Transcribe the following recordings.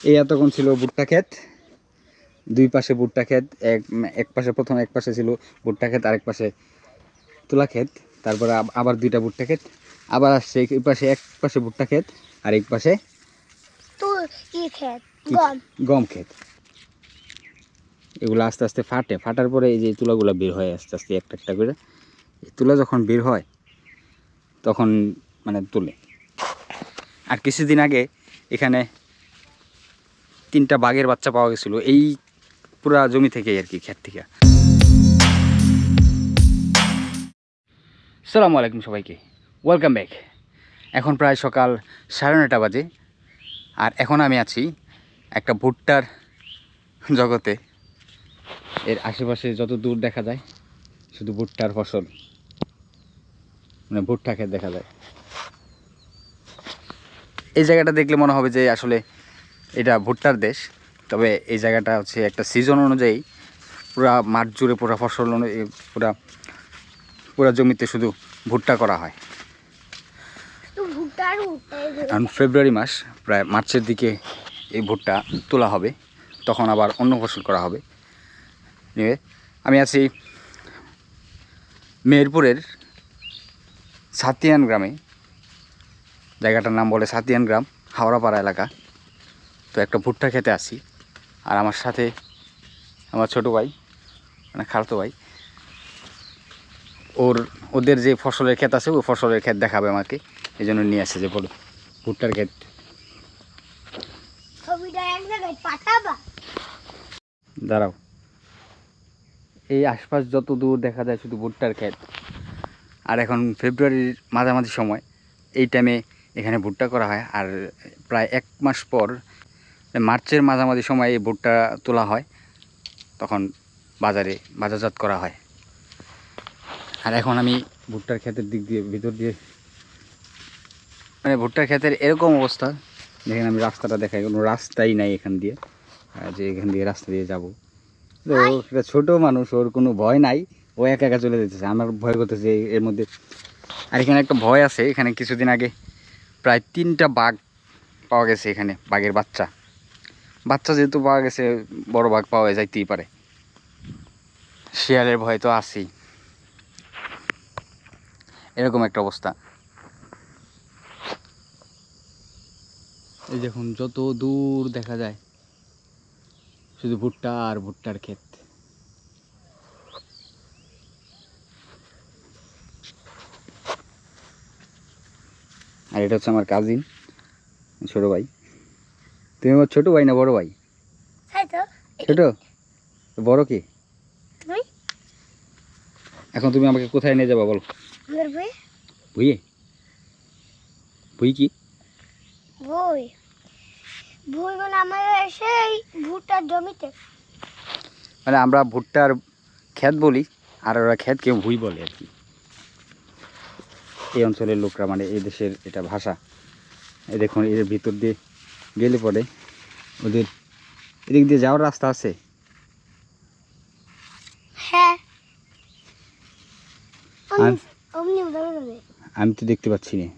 এই এতক্ষণ ছিল ভুট্টা ক্ষেত। দুই পাশে ভুট্টা ক্ষেত এক এক পাশে প্রথম এক পাশে ছিল ভুট্টা ক্ষেত আরেক পাশে তুলা ক্ষেত। তারপরে আবার দুইটা ভুট্টা ক্ষেত আবার আসছে এই পাশে এক পাশে ভুট্টা ক্ষেত আর এক পাশে তো খেত গম। গম ক্ষেত। এগুলো আস্তে আস্তে ফাটে ফাটার পরে এই যে তুলাগুলো বের হয় আস্তে আস্তে একটা একটা করে। এই তুলা যখন বের হয় তখন মানে তুলে। আর কিছুদিন আগে এখানে তিনটা বাঘের বাচ্চা পাওয়া গেছিল, এই পুরা জমি থেকেই আর কি ক্ষেত থেকে। সালামু আলাইকুম সবাইকে, ওয়েলকাম ব্যাক। এখন প্রায় সকাল সাড়ে নটা বাজে, আর এখন আমি আছি একটা ভুট্টার জগতে। এর আশেপাশে যত দূর দেখা যায়, শুধু ভুট্টার ফসল। মানে ভুট্টা ক্ষেত দেখা যায়। এই জায়গাটা দেখলে মনে হবে যে আসলে এটা ভুট্টার দেশ তবে এই জায়গাটা হচ্ছে একটা সিজন অনুযায়ী পুরা মাঠ জুড়ে পুরা ফসল অনুযায়ী পুরা পুরা জমিতে শুধু ভুট্টা করা হয়। কারণ ফেব্রুয়ারি মাস প্রায় মার্চের দিকে এই ভুট্টা তোলা হবে তখন আবার অন্য ফসল করা হবে। নিয়ে আমি আছি মেহেরপুরের সাতিয়ান গ্রামে। জায়গাটার নাম বলে সাতিয়ান গ্রাম হাওড়াপাড়া এলাকা। তো একটা ভুট্টা খেতে আসি। আর আমার সাথে আমার ছোট ভাই মানে খালতো ভাই ওর ওদের যে ফসলের ক্ষেত আছে ওই ফসলের ক্ষেত দেখাবে আমাকে। এই জন্য নিয়ে আসে যে বলো ভুট্টার ক্ষেত। দাঁড়াও। এই আশপাশ যত দূর দেখা যায় শুধু ভুট্টার ক্ষেত। আর এখন ফেব্রুয়ারির মাঝামাঝি সময় এই টাইমে এখানে ভুট্টা করা হয়। আর প্রায় এক মাস পর মার্চের মাঝামাঝি সময় এই ভুট্টা তোলা হয়, তখন বাজারে বাজারজাত করা হয়। আর এখন আমি ভুট্টার ক্ষেতের দিক দিয়ে, ভিতর দিয়ে মানে ভুট্টার ক্ষেতের এরকম অবস্থা দেখেন আমি রাস্তাটা দেখাই, কোনো রাস্তাই নাই এখান দিয়ে। যে এখান দিয়ে রাস্তা দিয়ে যাব। তো একটা ছোট মানুষ, ওর কোনো ভয় নাই, ও একা একা চলে যেতেছে। আমার ভয় করতেছে এর মধ্যে। আর এখানে একটা ভয় আছে, এখানে কিছুদিন আগে প্রায় তিনটা বাঘ পাওয়া গেছে এখানে, বাঘের বাচ্চা। বাচ্চা যেহেতু পাওয়া গেছে বড় বাঘ পাওয়া যাইতেই পারে। শিয়ালের ভয় তো আছেই। এরকম একটা অবস্থা। এই দেখুন যত দূর দেখা যায় শুধু ভুট্টা আর ভুট্টার ক্ষেত। আর এটা হচ্ছে আমার কাজিন ছোট ভাই। তুমি আমার ছোট ভাই না বড় ভাই? ছোট? বড় কি? এখন তুমি আমাকে কোথায় নিয়ে যাবা বলো? ভুইয়ে ভুই কি? মানে আমার সেই ভুট্টার জমিতে। মানে আমরা ভুট্টার ক্ষেত বলি আর ওরা ক্ষেত কেউ ভুই বলে আর কি। এই অঞ্চলের লোকরা মানে এই দেশের এটা ভাষা। এই দেখুন এর ভিতর দিয়ে গেলে পরে ওদের এদিক দিয়ে যাওয়ার রাস্তা আছে। হ্যাঁ। আমি তো দেখতে পাচ্ছি না।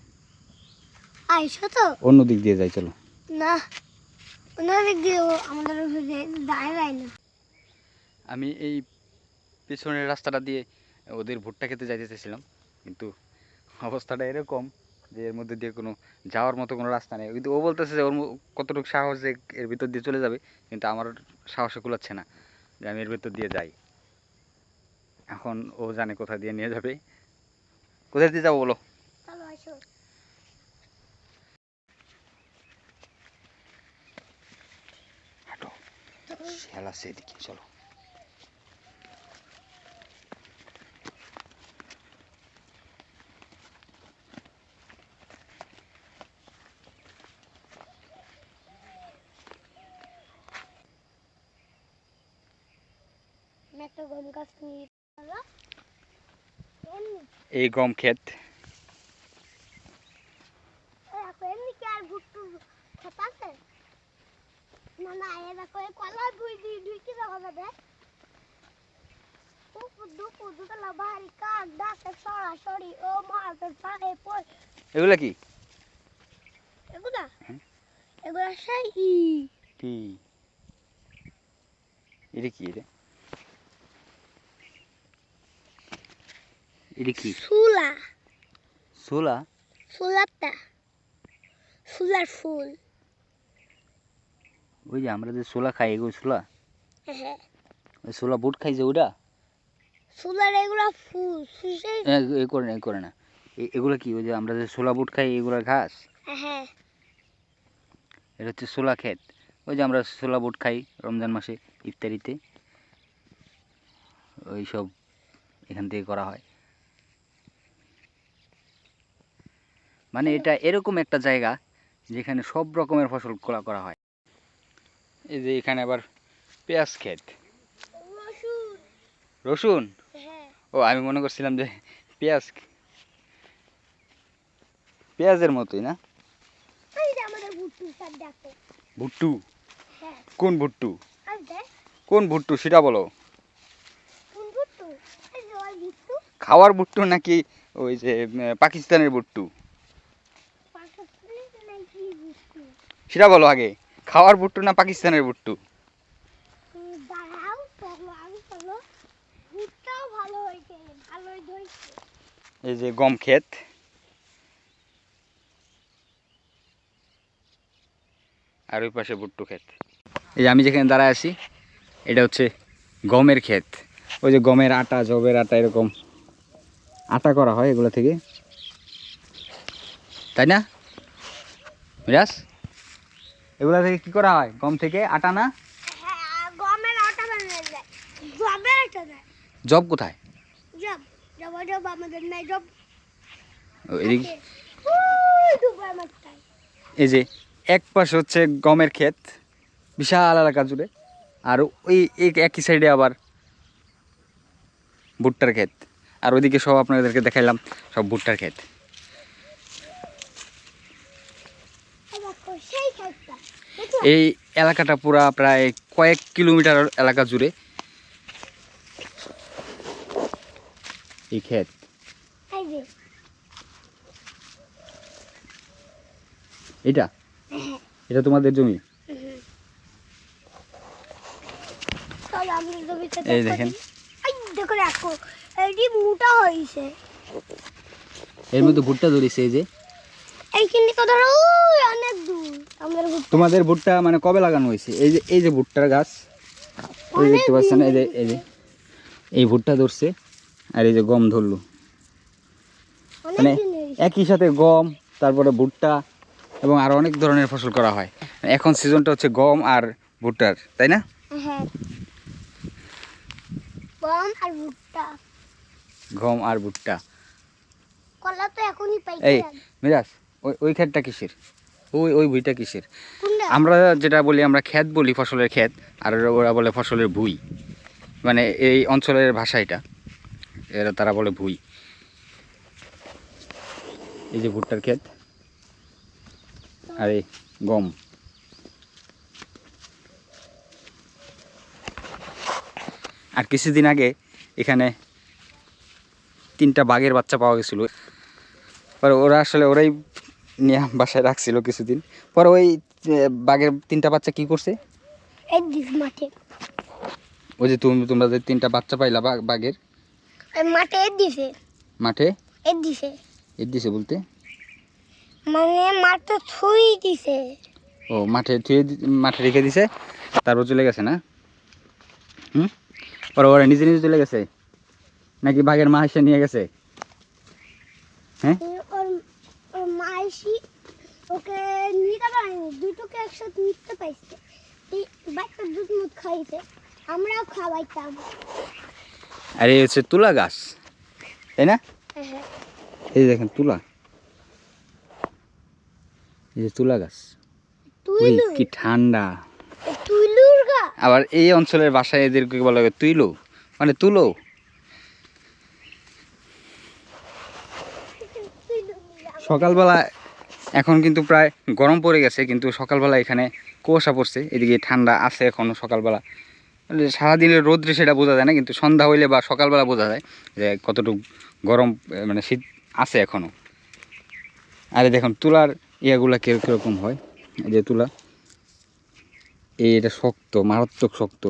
আইসো তো। অন্য দিক দিয়ে যাই চলো। না ওনার দিক দিয়ে আমাদের দাঁড়ায় না। আমি এই পেছনের রাস্তাটা দিয়ে ওদের ভুট্টা খেতে যাইতে চাইছিলাম কিন্তু অবস্থাটা এরকম যে এর মধ্যে দিয়ে কোনো যাওয়ার মতো কোনো রাস্তা নেই। কিন্তু ও বলতেছে যে ওর কতটুকু সাহস যে এর ভিতর দিয়ে চলে যাবে কিন্তু আমার সাহসে কুলাচ্ছে না যে আমি এর ভিতর দিয়ে যাই। এখন ও জানে কোথা দিয়ে নিয়ে যাবে। কোথায় দিয়ে যাব বলো? শিয়াল আছে এদিকে চলো আমি একটা গম গাছ নিয়ে চলো এমনি এই গম ক্ষেত এ দেখো এমনি কি আর ভুট্টু ক্ষেত আছে না না এ দেখো এই কলা দুই দুই দুই কি দেখা যাবে দুপু দুপু দুতলা বাড়ি কাক ডাকে সরাসরি ও মাছের পায়ে পড়ে এগুলা কি? এগুলা? হুম। এগুলা সেই ই এটা কি এটা এটা কি? সুলা। সোলা? সুলাটা সুলার ফুল। ওই যে আমরা যে সোলা খাই এগুলো সোলা? হ্যাঁ। ওই সোলা বুট খাই যে ওটা সুলার এগুলো ফুল সুসে এ করে না এ করে না। এগুলো কি? ওই যে আমরা যে সোলা বুট খাই এগুলো ঘাস? হ্যাঁ। এটা হচ্ছে সোলা ক্ষেত। ওই যে আমরা সোলা বুট খাই রমজান মাসে ইফতারিতে। ওই সব এখান থেকে করা হয়। মানে এটা এরকম একটা জায়গা যেখানে সব রকমের ফসল করা করা হয়। এই যে এখানে আবার পেঁয়াজ ক্ষেত। রসুন? হ্যাঁ। ও আমি মনে করছিলাম যে পেঁয়াজ পেঁয়াজের মতোই না? ভুট্টু হ্যাঁ। কোন ভুট্টু? কোন ভুট্টু সেটা বলো। খাওয়ার ভুট্টু নাকি ওই যে পাকিস্তানের ভুট্টু পাকিস্তানি নাকি ভুট্টু সেটা বলো আগে। খাওয়ার ভুট্টু না পাকিস্তানের ভুট্টু এই যে গম ক্ষেত। আর ওই পাশে ভুট্টু ক্ষেত। এই যে আমি যেখানে দাঁড়ায় আছি, এটা হচ্ছে গমের ক্ষেত। ওই যে গমের আটা, জবের আটা এরকম আটা করা হয় এগুলো থেকে। তাই না? মিরাজ? এগুলো থেকে কি করা হয়? গম থেকে আটা না? হ্যাঁ গমের আটা বানিয়ে যায়। জবের আটা দেয় জব কোথায়? জব জব জব আমাদের নাই জব। এদিকে। ওই দুবার মাত্রায় এই যে এক পাশে হচ্ছে গমের ক্ষেত বিশাল এলাকা জুড়ে আর ওই একই সাইডে আবার ভুট্টার ক্ষেত। আর ওইদিকে সব আপনাদেরকে দেখাইলাম সব ভুট্টার ক্ষেত দেখো সেই খেতটা দেখো এই এলাকাটা পুরা প্রায় কয়েক কিলোমিটার এলাকা জুড়ে। এই ক্ষেত। এটা এটা তোমাদের জমি? এই দেখেন। এর মধ্যে ভুট্টা ধরেছে এই যে। এইখানে অনেক তোমাদের ভুট্টা মানে কবে লাগানো হয়েছে? এই যে এই যে ভুট্টার গাছ এই দেখতে পাচ্ছেন এই যে এই যে এই ভুট্টা ধরছে আর এই যে গম ধরলো। মানে একই সাথে গম তারপরে ভুট্টা এবং আরও অনেক ধরনের ফসল করা হয়। এখন সিজনটা হচ্ছে গম আর ভুট্টার তাই না? হ্যাঁ। গম আর ভুট্টা। কলা তো এখনই এই মিরাজ ওই ওই ক্ষেতটা কিসের? ওই ওই ভুইটা কিসের? আমরা যেটা বলি আমরা ক্ষেত বলি ফসলের ক্ষেত আর ওরা বলে ফসলের ভুই। মানে এই অঞ্চলের ভাষা এটা। এরা তারা বলে ভুই। এই যে ভুট্টার ক্ষেত আর এই গম। আর কিছুদিন আগে এখানে তিনটা বাঘের বাচ্চা পাওয়া গেছিল। পরে ওরা আসলে ওরাই নিয়ে বাসায় রাখছিল কিছুদিন। পরে ওই বাঘের তিনটা বাচ্চা কি করছে? এই দিস মাঠে। ওই যে তুমি তোমরা যে তিনটা বাচ্চা পাইলা বাঘ- বাঘের? এই মাঠে এর দিছে। মাঠে? এর দিছে। এর দিছে বলতে? মানে মাঠে ছুঁই দিছে। ও মাঠে দি- মাঠে রেখে দিছে তারপর চলে গেছে না? হুম? পরে ওরা নিজে নিজে চলে গেছে? নাকি বাঘের মা এসে নিয়ে গেছে? হ্যাঁ? এই এসি ওকে নিতে পারেনি দুটোকে একসাথে নিতে পাইছে। বাচ্চা দুধ মুখ খাইছে আমরাও খাওয়াইতাম। আর এই হচ্ছে তুলা গাছ তাই না? হ্যাঁ এই যে দেখেন তুলা। এই যে তুলা গাছ। ওই কি ঠান্ডা। আবার এই অঞ্চলের ভাষায় এদেরকে বলা হয় তুইলো। মানে তুলো। সকালবেলা এখন কিন্তু প্রায় গরম পড়ে গেছে কিন্তু সকালবেলা এখানে কুয়াশা পড়ছে এদিকে ঠান্ডা আছে এখনও সকালবেলা। মানে সারাদিনের রোদ্রে সেটা বোঝা যায় না কিন্তু সন্ধ্যা হইলে বা সকালবেলা বোঝা যায় যে কতটুকু গরম মানে শীত আছে এখনও আরে দেখুন তুলার ইয়াগুলা কে কীরকম হয়? যে তুলা। এই এটা শক্ত মারাত্মক শক্ত।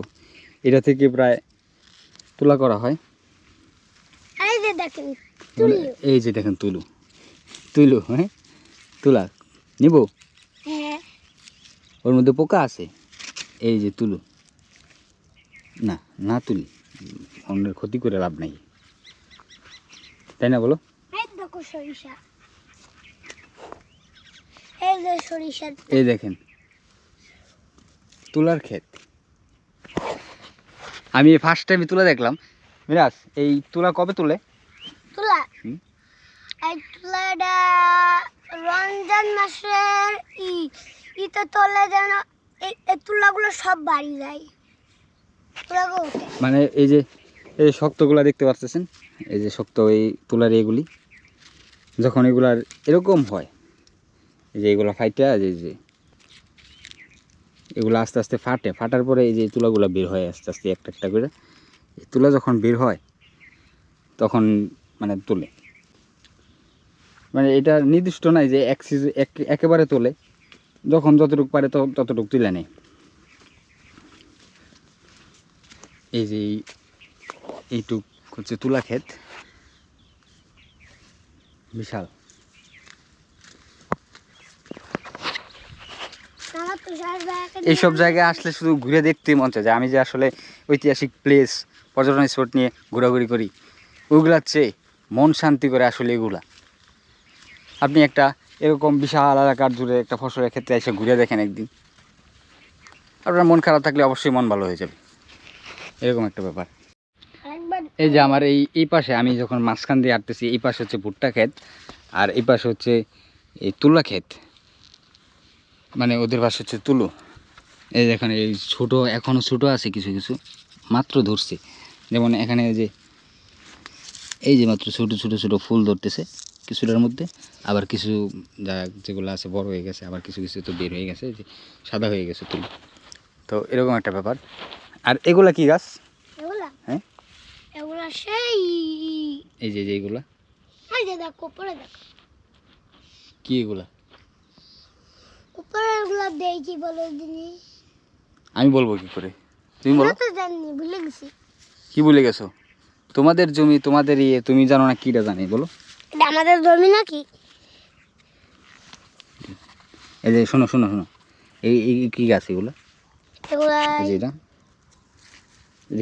এটা থেকে প্রায় তুলা করা হয়। এই যে দেখেন মানে এই যে দেখেন তুলু। তুলু হ্যাঁ? তুলা নিব? হ্যাঁ। ওর মধ্যে পোকা আছে? এই যে তুলু। না না তুলি। অন্যের ক্ষতি করে লাভ নাই। তাই না বলো? সরিষা। এই দেখেন। তুলার ক্ষেত। আমি ফার্স্ট টাইম তুলা দেখলাম। মিরাজ এই তুলা কবে তুলে? তুলা? এই তুলাটা রমজান মাসের ই, ইতে তোলে যেন এই তুলাগুলো সব বাড়ি যায়। মানে এই যে, এই শক্তগুলা দেখতে পাচ্ছেন এই যে শক্ত এই তুলার এগুলি, যখন এগুলার এরকম হয়, এই যে এগুলা ফাইটা যে যে, এগুলো আস্তে আস্তে ফাটে, ফাটার পরে এই যে তুলাগুলা বের হয় আস্তে আস্তে একটা একটা করে। তুলা যখন বের হয়, তখন মানে তোলে। মানে এটা নির্দিষ্ট নাই যে এক সিজন একেবারে তোলে। যখন যতটুকু পারে ততটুকু তুলে নেয়। এই যে এইটুক হচ্ছে তুলা ক্ষেত। বিশাল। এইসব জায়গায় আসলে শুধু ঘুরে দেখতে মন চায় যে আমি যে আসলে ঐতিহাসিক প্লেস পর্যটন স্পট নিয়ে ঘোরাঘুরি করি ওইগুলার চেয়ে মন শান্তি করে আসলে এগুলা। আপনি একটা এরকম বিশাল এলাকার জুড়ে একটা ফসলের ক্ষেত্রে এসে ঘুরে দেখেন একদিন। আপনার মন খারাপ থাকলে অবশ্যই মন ভালো হয়ে যাবে। এরকম একটা ব্যাপার। এই যে আমার এই এই পাশে আমি যখন মাঝখান দিয়ে হাঁটতেছি এই পাশে হচ্ছে ভুট্টা ক্ষেত আর এই পাশে হচ্ছে এই তুলা ক্ষেত। মানে ওদের পাশে হচ্ছে তুলো। এই এখানে এই ছোটো এখনও ছোটো আছে কিছু কিছু। মাত্র ধরছে। যেমন এখানে এই যে এই যে মাত্র ছোটো ছোটো ছোটো ফুল ধরতেছে। কিছুটার মধ্যে। আবার কিছু যা যেগুলো আছে বড় হয়ে গেছে আবার কিছু কিছু তো বের হয়ে গেছে যে সাদা হয়ে গেছে তুলো। তো এরকম একটা ব্যাপার। আর এগুলা কি গাছ? হ্যাঁ? সেই এই যে যে এগুলা। দেখো উপরে দেখো। কি এগুলা? উপরে এগুলা দেই কি বলে দিনি? আমি বলব কি করে? তুমি বলো। তো জানি ভুলে গেছি। কি ভুলে গেছো? তোমাদের জমি তোমাদের ইয়ে তুমি জানো না কিটা জানি বলো। এটা আমাদের জমি নাকি? এই যে শোনো শোনো শোনো। এই এই কি গাছ এগুলো? এই যে এটা।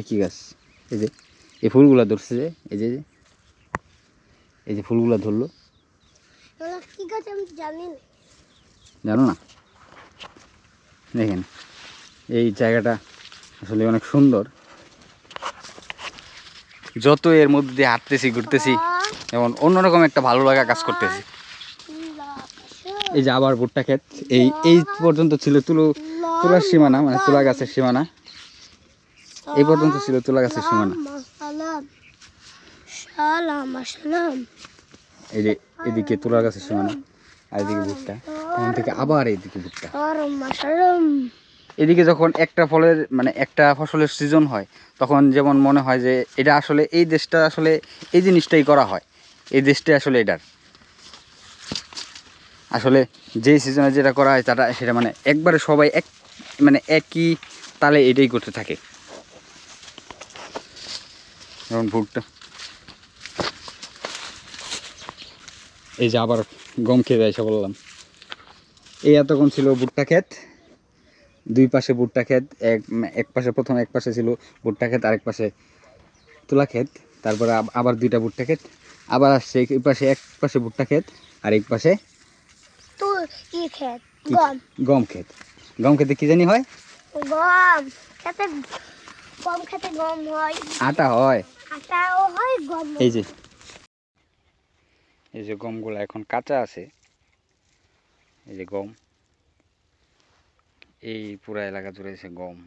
কি গাছ? এই যে এই ফুলগুলা ধরছে যে এই যে এই যে- ফুলগুলা ধরলো। কি গাছ আমি জানি না। জানো না? দেখেন এই জায়গাটা আসলে অনেক সুন্দর। যত এর মধ্যে দিয়ে হাঁটতেছি ঘুরতেছি যেমন অন্যরকম একটা ভালো লাগা কাজ করতেছি। এই যে আবার ভুট্টা ক্ষেত, এই এই পর্যন্ত ছিল তুলো, তুলার সীমানা মানে তুলা গাছের সীমানা। এই পর্যন্ত ছিল তুলা গাছের সীমানা। এই যে এদিকে তুলা গাছের সীমানা, আর এদিকে ভুট্টা। তখন থেকে আবার এইদিকে ভুট্টা। এদিকে যখন একটা ফলের মানে একটা ফসলের সিজন হয়, তখন যেমন মনে হয় যে এটা আসলে এই দেশটা আসলে এই জিনিসটাই করা হয়। এই দেশটাই আসলে এটার আসলে যেই সিজনে যেটা করা হয় তারা সেটা মানে একবারে সবাই এক মানে একই তালে এটাই করতে থাকে। যেমন ভুট্টা। এই যে আবার গম খেতে এসে বললাম। এই এতক্ষণ ছিল ভুট্টা ক্ষেত। দুই পাশে ভুট্টা ক্ষেত, এক এক পাশে প্রথম, এক পাশে ছিল ভুট্টা ক্ষেত, আরেক পাশে তুলা ক্ষেত। তারপরে আবার দুইটা ভুট্টা ক্ষেত আবার আসছে এই পাশে এক পাশে ভুট্টা ক্ষেত আর এক পাশে খেত গম। গম ক্ষেত। গম খেতে কি জানি হয়? গম। খেতে গম খেতে গম হয়। আটা হয়। আটাও হয় গম এই যে। এই যে গমগুলো এখন কাঁচা আছে। এই যে গম। এই পুরা এলাকা জুড়ে হয়েছে গম।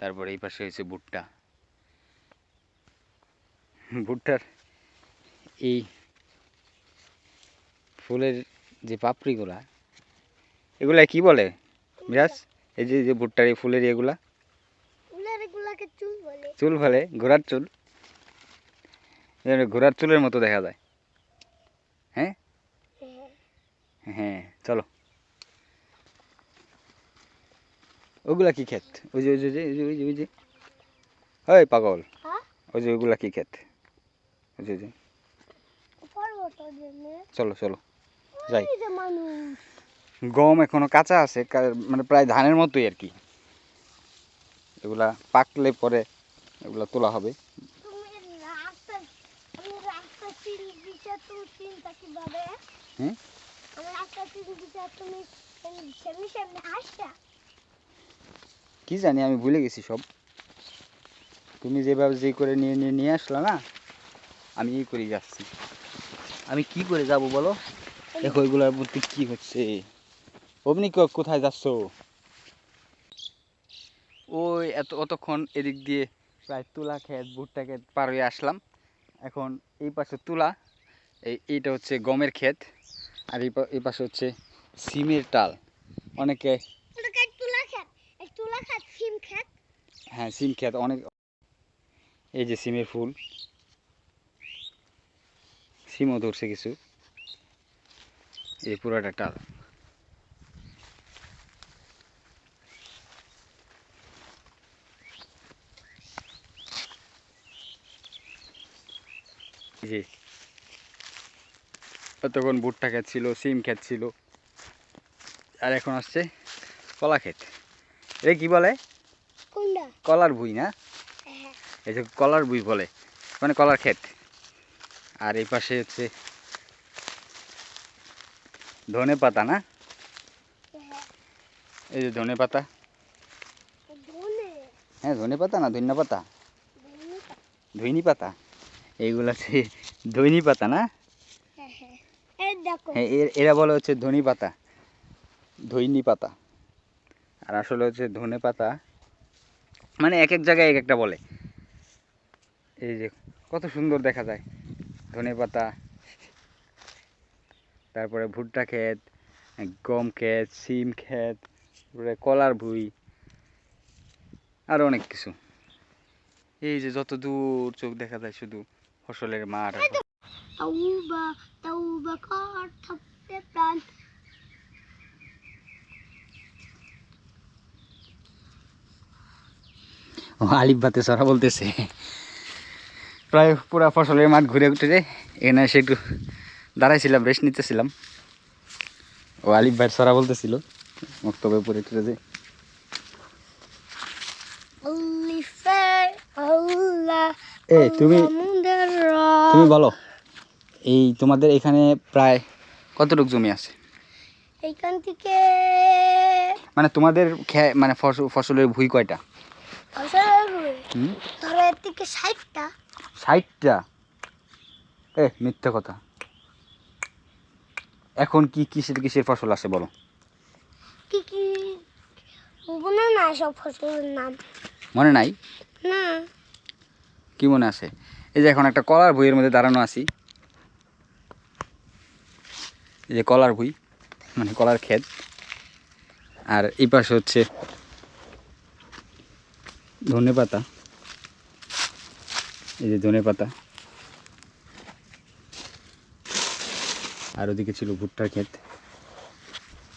তারপরে এই পাশে হয়েছে ভুট্টা। ভুট্টার এই ফুলের যে পাপড়িগুলা এগুলা কি বলে মিরাজ এই যে যে ভুট্টার এই ফুলের এগুলা? চুল বলে। ঘোড়ার চুল। ঘোড়ার চুলের মতো দেখা যায়। হ্যাঁ? হ্যাঁ। হ্যাঁ চলো। ওগুলা কি ক্ষেত? ওই যে ওই যে ওই যে ওই যে ওই যে পাগল। হ্যাঁ? ওই যে ওগুলা কি ক্ষেত? পর্বতের জন্য। চলো চলো। যাই। গম এখনও কাঁচা আছে কা- মানে প্রায় ধানের মতোই আর কি। এগুলা পাকলে পরে এগুলা তোলা হবে। কি জানি আমি ভুলে গেছি সব। তুমি যেভাবে যে করে নিয়ে নিয়ে নিয়ে আসলা না আমি এই করে যাচ্ছি। আমি কি করে যাব বলো? দেখো এগুলার মধ্যে কি হচ্ছে? অমনি ক- কোথায় যাচ্ছ? ওই এত অতক্ষণ এদিক দিয়ে প্রায় তুলা ক্ষেত ভুট্টা ক্ষেত পার হয়ে আসলাম। এখন এই পাশে তুলা এই এইটা হচ্ছে গমের ক্ষেত আর এই পাশে হচ্ছে সিমের টাল। অনেকে ওটাকে তুলা খেত এই তুলা খেত সিম খেত হ্যাঁ সিম ক্ষেত অনেক এই যে সিমের ফুল। সিমও ধরছে কিছু। এই পুরাটা টাল। জি ততক্ষণ ভুট্টা ক্ষেত ছিল সিম ক্ষেত ছিল আর এখন আসছে কলা ক্ষেত এ কি বলে? কলার ভুই না? হ্যাঁ। এই যে কলার বুই বলে মানে কলার ক্ষেত আর এই পাশে হচ্ছে ধনে পাতা না? হ্যাঁ। এই যে ধনে পাতা। হ্যাঁ ধনে পাতা না ধন্যা পাতা? ধনে পাতা। এইগুলো হচ্ছে ধইনি পাতা না? হ্যাঁ হ্যাঁ। হ্যাঁ এর- এরা বলে হচ্ছে ধনি পাতা। ধইনি পাতা। আর আসলে হচ্ছে ধনে পাতা মানে এক এক জায়গায় এক একটা বলে। এই যে কত সুন্দর দেখা যায়। ধনে পাতা তারপরে ভুট্টা ক্ষেত গম ক্ষেত সিম ক্ষেত তারপরে কলার ভুই আরও অনেক কিছু। এই যে যত দূর চোখ দেখা যায় শুধু ফসলের মাঠ আর আলিফ বাতে সরা বলতেছে। প্রায় পুরা ফসলের মাঠ ঘুরে উঠে এখানে এসে একটু দাঁড়াইছিলাম রেস্ট নিতেছিলাম। ও আলিফ ভাই সরা বলতেছিল মক্তবে পড়ে টুরে যে। এ তুমি তুমি বলো এই তোমাদের এখানে প্রায় কতটুক জমি আছে? এইখান থেকে মানে তোমাদের মানে ফসল ফসলের ভুই কয়টা? ফসলের হুম? ধরো এর থেকে ষাটটা। ষাটটা। এ মিথ্যা কথা। এখন কি কিসের কিসের ফসল আছে বলো? কি কি? মনে না সব ফসলের নাম। মনে নাই? না। কি মনে আছে? এই যে এখন একটা কলার বইয়ের মধ্যে দাঁড়ানো আছি। এই যে কলার বই মানে কলার ক্ষেত। আর এই পাশে হচ্ছে ধনে পাতা এই যে ধনে পাতা। আর ওদিকে ছিল ভুট্টার ক্ষেত।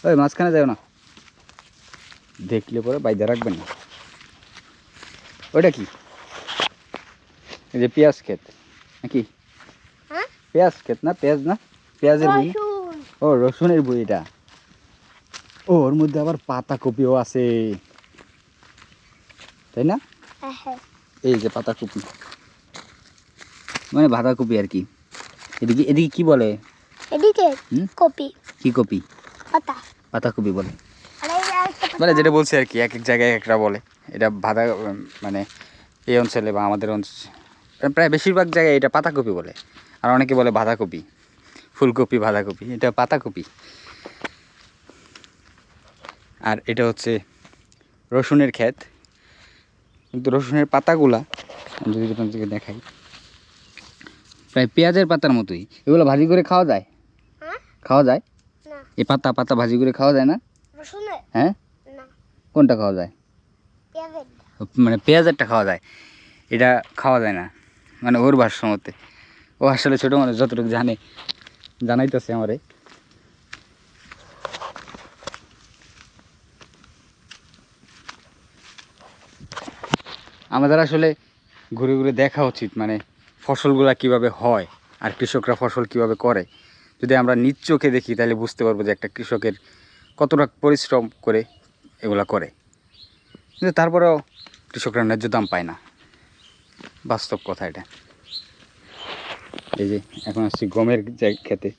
ওই মাঝখানে যাও না। দেখলে পরে বাইদা রাখবেন না। ওইটা কি? এই যে পেঁয়াজ ক্ষেত। নাকি? হ্যাঁ? পেঁয়াজ ক্ষেত না? পেঁয়াজ না? পেঁয়াজের বই? ও রসুনের বই এটা। ও ওর মধ্যে আবার পাতা কপিও আছে। তাই না? হ্যাঁ হ্যাঁ। এই যে পাতা কপি মানে বাঁধাকপি আর কি। এদিকে এদিকে কি বলে? এদিকে কপি। কি কপি? পাতা। পাতাকপি বলে। মানে যেটা বলছি আর কি এক এক জায়গায় এক একটা বলে। এটা বাঁধা মানে এই অঞ্চলে বা আমাদের অঞ্চল প্রায় বেশিরভাগ জায়গায় এটা পাতাকপি বলে। আর অনেকে বলে বাঁধাকপি ফুলকপি বাঁধাকপি এটা পাতাকপি আর এটা হচ্ছে রসুনের ক্ষেত। কিন্তু রসুনের পাতাগুলা আমি যদি আপনাদেরকে দেখাই। প্রায় পেঁয়াজের পাতার মতোই। এগুলো ভাজি করে খাওয়া যায়? হ্যাঁ? খাওয়া যায়? এই পাতা পাতা ভাজি করে খাওয়া যায় না? হ্যাঁ? কোনটা খাওয়া যায়? মানে পেঁয়াজেরটা খাওয়া যায়। এটা খাওয়া যায় না। মানে ওর ভাষ্য মতে। ও আসলে ছোটো মানুষ যতটুকু জানে। জানাইতেছে আমারে। আমাদের আসলে ঘুরে ঘুরে দেখা উচিত মানে ফসলগুলা কীভাবে হয় আর কৃষকরা ফসল কীভাবে করে? যদি আমরা নিজ চোখে দেখি, তাহলে বুঝতে পারব যে একটা কৃষকের কতটা পরিশ্রম করে এগুলা করে। কিন্তু তারপরেও কৃষকরা ন্যায্য দাম পায় না। বাস্তব কথা এটা। এই যে এখন আসছি গমের খেতে।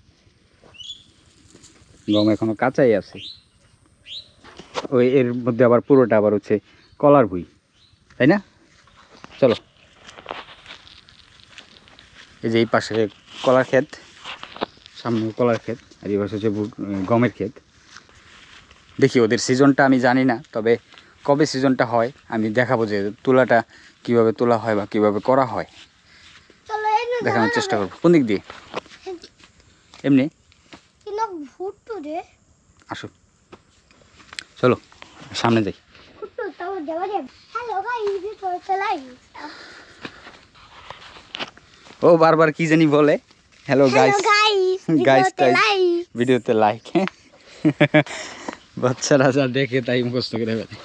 গম এখনও কাঁচাই আছে। ওই এর মধ্যে আবার পুরোটা আবার হচ্ছে কলার ভুই। তাই না? চলো। এই যে এই পাশে কলার ক্ষেত সামনে কলার ক্ষেত আর এই পাশে হচ্ছে গমের ক্ষেত। দেখি ওদের সিজনটা আমি জানি না তবে কবে সিজনটা হয় আমি দেখাবো যে তোলাটা কীভাবে তোলা হয় বা কীভাবে করা হয়। দেখানোর চেষ্টা করব। কোন দিক দিয়ে? এমনি? আসো। চলো সামনে যাই। হ্যালো ও বারবার কি জানি বলে। হ্যালো গাইস গাইস গাইস ভিডিওতে টাইস লাইক ভিডিওতে লাইক বাচ্চারা যা দেখে তাই মুখস্থ করে ফেলে।